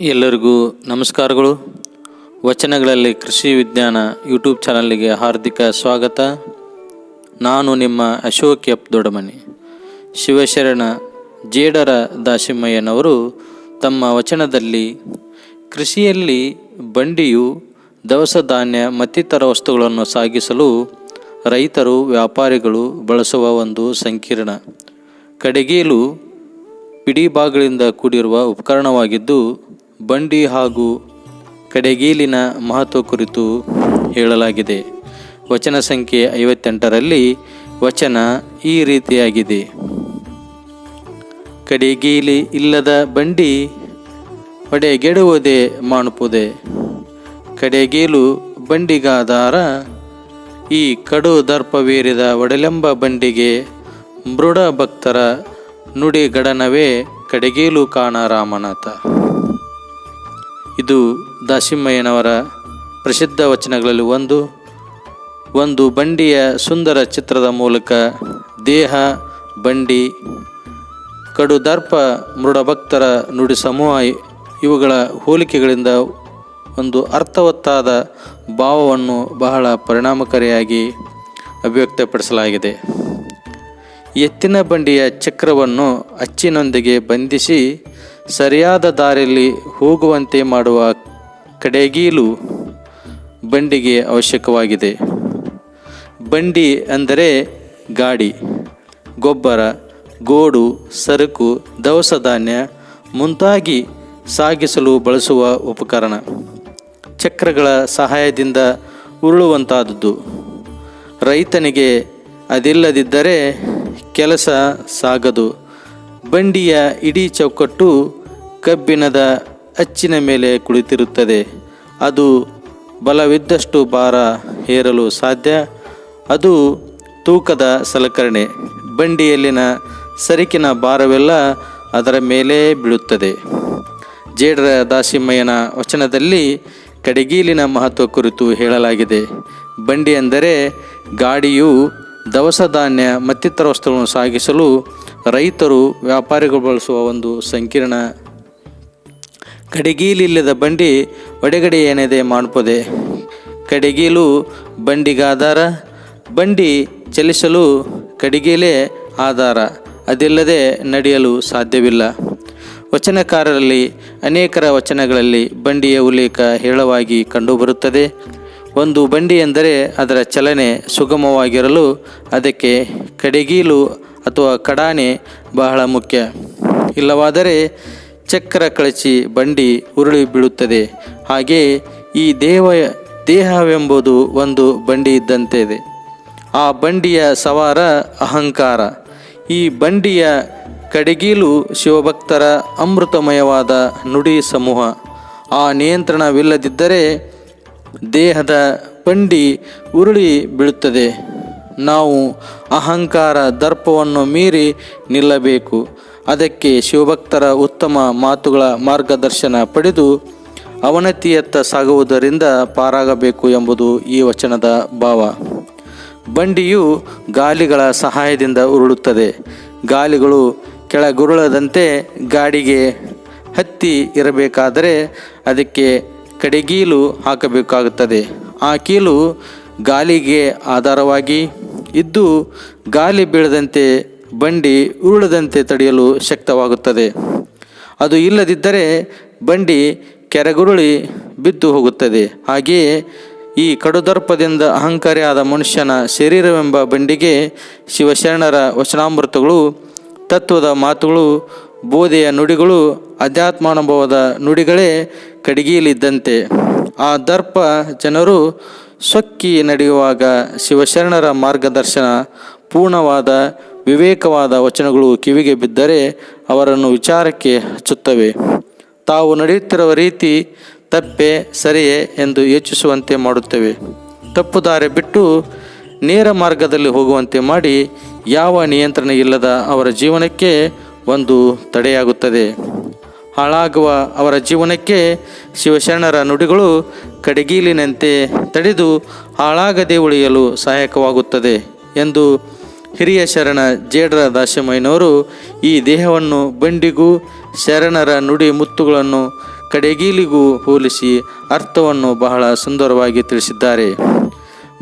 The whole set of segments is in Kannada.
ಎಲ್ಲರಿಗೂ ನಮಸ್ಕಾರಗಳು. ವಚನಗಳಲ್ಲಿ ಕೃಷಿ ವಿಜ್ಞಾನ ಯೂಟ್ಯೂಬ್ ಚಾನಲ್ಗೆ ಹಾರ್ದಿಕ ಸ್ವಾಗತ. ನಾನು ನಿಮ್ಮ ಅಶೋಕ್ ಎಪ್ ದೊಡಮನಿ ಶಿವಶರಣ ಜೇಡರ ದಾಸಿಮಯ್ಯನವರು ತಮ್ಮ ವಚನದಲ್ಲಿ, ಕೃಷಿಯಲ್ಲಿ ಬಂಡಿಯು ದವಸ ಧಾನ್ಯ ಮತ್ತಿತರ ವಸ್ತುಗಳನ್ನು ಸಾಗಿಸಲು ರೈತರು ವ್ಯಾಪಾರಿಗಳು ಬಳಸುವ ಒಂದು ಸಂಕೀರ್ಣ. ಕಡೆಗೇಲು ಪಿಡಿಭಾಗಗಳಿಂದ ಕೂಡಿರುವ ಉಪಕರಣವಾಗಿದ್ದು ಬಂಡಿ ಹಾಗೂ ಕಡೆಗೀಲಿನ ಮಹತ್ವ ಕುರಿತು ಹೇಳಲಾಗಿದೆ. ವಚನ ಸಂಖ್ಯೆ ಐವತ್ತೆಂಟರಲ್ಲಿ ವಚನ ಈ ರೀತಿಯಾಗಿದೆ. ಕಡೆಗೀಲಿ ಇಲ್ಲದ ಬಂಡಿ ಹೊಡೆಗೆಡುವುದೇ ಮಾಣುಪುದೆ. ಕಡೆಗೀಲು ಬಂಡಿಗಾದಾರ ಈ ಕಡು ದರ್ಪವೇರಿದ ಒಡಲೆಂಬ ಬಂಡಿಗೆ ಮೃಡ ಭಕ್ತರ ನುಡಿ ಗಡನವೇ ಕಡೆಗೇಲು ಕಾಣ ರಾಮನಾಥ ಇದು ದಾಸಿಮಯ್ಯನವರ ಪ್ರಸಿದ್ಧ ವಚನಗಳಲ್ಲಿ ಒಂದು. ಒಂದು ಬಂಡಿಯ ಸುಂದರ ಚಿತ್ರದ ಮೂಲಕ ದೇಹ, ಬಂಡಿ ಕಡು ದರ್ಪ ಮೃಡಭಕ್ತರ ನುಡಿ ಸಮೂಹ ಇವುಗಳ ಹೋಲಿಕೆಗಳಿಂದ ಒಂದು ಅರ್ಥವತ್ತಾದ ಭಾವವನ್ನು ಬಹಳ ಪರಿಣಾಮಕಾರಿಯಾಗಿ ಅಭಿವ್ಯಕ್ತಪಡಿಸಲಾಗಿದೆ. ಎತ್ತಿನ ಬಂಡಿಯ ಚಕ್ರವನ್ನು ಅಚ್ಚಿನೊಂದಿಗೆ ಬಂಧಿಸಿ ಸರಿಯಾದ ದಾರಿಯಲ್ಲಿ ಹೋಗುವಂತೆ ಮಾಡುವ ಕಡೆಗೀಲು ಬಂಡಿಗೆ ಅವಶ್ಯಕವಾಗಿದೆ. ಬಂಡಿ ಅಂದರೆ ಗಾಡಿ, ಗೊಬ್ಬರ, ಗೋಡು, ಸರಕು, ದವಸ ಧಾನ್ಯ ಮುಂತಾಗಿ ಸಾಗಿಸಲು ಬಳಸುವ ಉಪಕರಣ. ಚಕ್ರಗಳ ಸಹಾಯದಿಂದ ಉರುಳುವಂತಾದದ್ದು. ರೈತನಿಗೆ ಅದಿಲ್ಲದಿದ್ದರೆ ಕೆಲಸ ಸಾಗದು. ಬಂಡಿಯ ಇಡೀ ಚೌಕಟ್ಟು ಕಬ್ಬಿಣದ ಅಚ್ಚಿನ ಮೇಲೆ ಕುಳಿತಿರುತ್ತದೆ. ಅದು ಬಲವಿದ್ದಷ್ಟು ಭಾರ ಹೇರಲು ಸಾಧ್ಯ. ಅದು ತೂಕದ ಸಲಕರಣೆ. ಬಂಡಿಯಲ್ಲಿನ ಸರಿಕಿನ ಭಾರವೆಲ್ಲ ಅದರ ಮೇಲೆ ಬೀಳುತ್ತದೆ. ಜೇಡರ ದಾಸಿಮಯ್ಯನ ವಚನದಲ್ಲಿ ಕಡಿಗೀಲಿನ ಮಹತ್ವ ಕುರಿತು ಹೇಳಲಾಗಿದೆ. ಬಂಡಿ ಎಂದರೆ ಗಾಡಿಯು ದವಸ ಧಾನ್ಯ ಮತ್ತಿತರ ವಸ್ತುಗಳನ್ನು ಸಾಗಿಸಲು ರೈತರು ವ್ಯಾಪಾರಿಗಳು ಬಳಸುವ ಒಂದು ಸಂಕೀರ್ಣ ಕಡೆಗೀಲಿಲ್ಲದ ಬಂಡಿ ಒಡೆಗಡೆ ಏನಿದೆ ಮಾಡ್ಪದೆ. ಕಡೆಗೀಲು ಬಂಡಿಗಾಧಾರ ಬಂಡಿ ಚಲಿಸಲು ಕಡಿಗೇಲೇ ಆಧಾರ. ಅದಿಲ್ಲದೆ ನಡೆಯಲು ಸಾಧ್ಯವಿಲ್ಲ. ವಚನಕಾರರಲ್ಲಿ, ಅನೇಕರ ವಚನಗಳಲ್ಲಿ ಬಂಡಿಯ ಉಲ್ಲೇಖ ಹೇಳವಾಗಿ ಕಂಡುಬರುತ್ತದೆ. ಒಂದು ಬಂಡಿ ಎಂದರೆ ಅದರ ಚಲನೆ ಸುಗಮವಾಗಿರಲು ಅದಕ್ಕೆ ಕಡೆಗೀಲು ಅಥವಾ ಕಡಾನೆ ಬಹಳ ಮುಖ್ಯ. ಇಲ್ಲವಾದರೆ ಚಕ್ರ ಕಳಚಿ ಬಂಡಿ ಉರುಳಿ ಬೀಳುತ್ತದೆ. ಹಾಗೆ ಈ ದೇವ, ದೇಹವೆಂಬುದು ಒಂದು ಬಂಡಿ ಇದ್ದಂತೆ ಇದೆ ಆ ಬಂಡಿಯ ಸವಾರ ಅಹಂಕಾರ. ಈ ಬಂಡಿಯ ಕಡೆಗೀಲು ಶಿವಭಕ್ತರ ಅಮೃತಮಯವಾದ ನುಡಿ ಸಮೂಹ. ಆ ನಿಯಂತ್ರಣವಿಲ್ಲದಿದ್ದರೆ ದೇಹದ ಬಂಡಿ ಉರುಳಿ ಬೀಳುತ್ತದೆ. ನಾವು ಅಹಂಕಾರ ದರ್ಪವನ್ನು ಮೀರಿ ನಿಲ್ಲಬೇಕು. ಅದಕ್ಕೆ ಶಿವಭಕ್ತರ ಉತ್ತಮ ಮಾತುಗಳ ಮಾರ್ಗದರ್ಶನ ಪಡೆದು ಅವನತಿಯತ್ತ ಸಾಗುವುದರಿಂದ ಪಾರಾಗಬೇಕು ಎಂಬುದು ಈ ವಚನದ ಭಾವ. ಬಂಡಿಯು ಗಾಲಿಗಳ ಸಹಾಯದಿಂದ ಉರುಳುತ್ತದೆ. ಗಾಲಿಗಳು ಕೆಳಗುರುಳದಂತೆ ಗಾಡಿಗೆ ಹತ್ತಿ ಇರಬೇಕಾದರೆ ಅದಕ್ಕೆ ಕಡೆಗೀಲು ಹಾಕಬೇಕಾಗುತ್ತದೆ. ಆ ಕೀಲು ಗಾಲಿಗೆ ಆಧಾರವಾಗಿ ಇದ್ದು ಗಾಲಿ ಬೀಳದಂತೆ ಬಂಡಿ ಉರುಳದಂತೆ ತಡೆಯಲು ಶಕ್ತವಾಗುತ್ತದೆ. ಅದು ಇಲ್ಲದಿದ್ದರೆ ಬಂಡಿ ಕೆರೆಗುರುಳಿ ಬಿದ್ದು ಹೋಗುತ್ತದೆ. ಹಾಗೆಯೇ ಈ ಕಡುದರ್ಪದಿಂದ ಅಹಂಕಾರಿಯಾದ ಮನುಷ್ಯನ ಶರೀರವೆಂಬ ಬಂಡಿಗೆ ಶಿವಶರಣರ ವಚನಾಮೃತಗಳು, ತತ್ವದ ಮಾತುಗಳು, ಬೋಧೆಯ ನುಡಿಗಳು, ಅಧ್ಯಾತ್ಮಾನುಭವದ ನುಡಿಗಳೇ ಕಡಿಗೆಯಲ್ಲಿದ್ದಂತೆ. ಆ ದರ್ಪ ಜನರು ಸೊಕ್ಕಿ ನಡೆಯುವಾಗ ಶಿವಶರಣರ ಮಾರ್ಗದರ್ಶನ ಪೂರ್ಣವಾದ ವಿವೇಕವಾದ ವಚನಗಳು ಕಿವಿಗೆ ಬಿದ್ದರೆ ಅವರನ್ನು ವಿಚಾರಕ್ಕೆ ಹಚ್ಚುತ್ತವೆ ತಾವು ನಡೆಯುತ್ತಿರುವ ರೀತಿ ತಪ್ಪೆ ಸರಿಯೇ ಎಂದು ಯೋಚಿಸುವಂತೆ ಮಾಡುತ್ತವೆ. ತಪ್ಪು ದಾರಿ ಬಿಟ್ಟು ನೇರ ಮಾರ್ಗದಲ್ಲಿ ಹೋಗುವಂತೆ ಮಾಡಿ ಯಾವ ನಿಯಂತ್ರಣ ಇಲ್ಲದ ಅವರ ಜೀವನಕ್ಕೆ ಒಂದು ತಡೆಯಾಗುತ್ತದೆ. ಹಾಳಾಗುವ ಅವರ ಜೀವನಕ್ಕೆ ಶಿವಶರಣರ ನುಡಿಗಳು ಕಡಗೀಲಿನಂತೆ ತಡೆದು ಹಾಳಾಗದೆ ಉಳಿಯಲು ಸಹಾಯಕವಾಗುತ್ತದೆ ಎಂದು ಹಿರಿಯ ಶರಣ ಜೇಡರ ದಾಸಮಯ್ಯನವರು ಈ ದೇಹವನ್ನು ಬಂಡಿಗೂ ಶರಣರ ನುಡಿ ಮುತ್ತುಗಳನ್ನು ಕಡೆಗೀಲಿಗೂ ಹೋಲಿಸಿ ಅರ್ಥವನ್ನು ಬಹಳ ಸುಂದರವಾಗಿ ತಿಳಿಸಿದ್ದಾರೆ.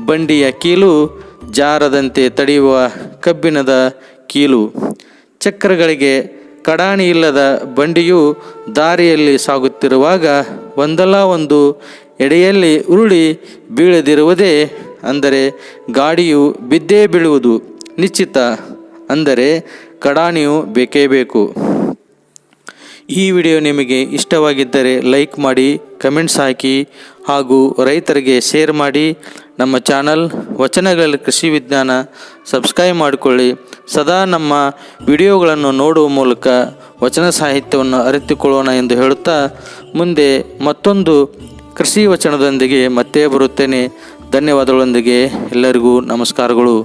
ಬಂಡಿಯ ಕೀಲು ಜಾರದಂತೆ ತಡೆಯುವ ಕಬ್ಬಿಣದ ಕೀಲು. ಚಕ್ರಗಳಿಗೆ ಕಡಾಣಿ ಇಲ್ಲದ ಬಂಡಿಯು ದಾರಿಯಲ್ಲಿ ಸಾಗುತ್ತಿರುವಾಗ ಒಂದಲ್ಲ ಒಂದು ಎಡೆಯಲ್ಲಿ ಉರುಳಿ ಬೀಳದಿರುವುದೇ ಅಂದರೆ ಗಾಡಿಯು ಬಿದ್ದೇ ಬೀಳುವುದು. ನಿಶ್ಚಿತ ಅಂದರೆ ಕಡಾಣಿಯು ಬೇಕೇ ಬೇಕು. ಈ ವಿಡಿಯೋ ನಿಮಗೆ ಇಷ್ಟವಾಗಿದ್ದರೆ ಲೈಕ್ ಮಾಡಿ, ಕಮೆಂಟ್ಸ್ ಹಾಕಿ ಹಾಗೂ ರೈತರಿಗೆ ಶೇರ್ ಮಾಡಿ. ನಮ್ಮ ಚಾನಲ್ ವಚನಗಳಲ್ಲಿ ಕೃಷಿ ವಿಜ್ಞಾನ ಸಬ್ಸ್ಕ್ರೈಬ್ ಮಾಡಿಕೊಳ್ಳಿ. ಸದಾ ನಮ್ಮ ವಿಡಿಯೋಗಳನ್ನು ನೋಡುವ ಮೂಲಕ ವಚನ ಸಾಹಿತ್ಯವನ್ನು ಅರಿತುಕೊಳ್ಳೋಣ ಎಂದು ಹೇಳುತ್ತಾ ಮುಂದೆ ಮತ್ತೊಂದು ಕೃಷಿ ವಚನದೊಂದಿಗೆ ಮತ್ತೆ ಬರುತ್ತೇನೆ. ಧನ್ಯವಾದಗಳೊಂದಿಗೆ ಎಲ್ಲರಿಗೂ ನಮಸ್ಕಾರಗಳು.